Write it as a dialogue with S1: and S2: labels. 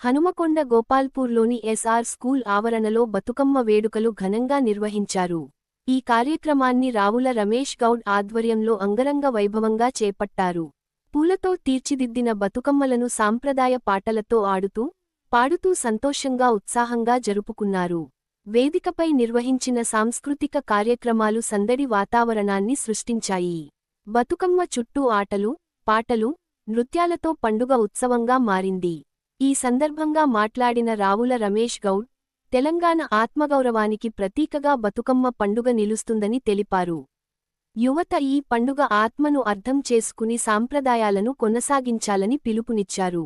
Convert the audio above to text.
S1: Hanumakonda గోపాల్పూర్లోని SR school ఆవరణలో బతుకమ్మ వేడుకలు ఘనంగా నిర్వహించారు. ఈ కార్యక్రమాన్ని రావుల రమేష్ గౌడ్ ఆధ్వర్యంలో అంగరంగ వైభవంగా చేపట్టారు. పూలతో తీర్చిదిద్దిన బతుకమ్మలను సాంప్రదాయ పాటలతో ఆడుతూ పాడుతూ సంతోషంగా ఉత్సాహంగా జరుపుకున్నారు. వేదికపై నిర్వహించిన సాంస్కృతిక కార్యక్రమాలు సందడి వాతావరణాన్ని సృష్టించాయి. బతుకమ్మ చుట్టూ ఆటలు పాటలు నృత్యాలతో పండుగ ఉత్సవంగా మారింది. ఈ సందర్భంగా మాట్లాడిన రావుల రమేష్ గౌడ్ తెలంగాణ ఆత్మగౌరవానికి ప్రతీకగా బతుకమ్మ పండుగ నిలుస్తుందని తెలిపారు. యువత ఈ పండుగ ఆత్మను అర్థం చేసుకుని సాంప్రదాయాలను కొనసాగించాలని పిలుపునిచ్చారు.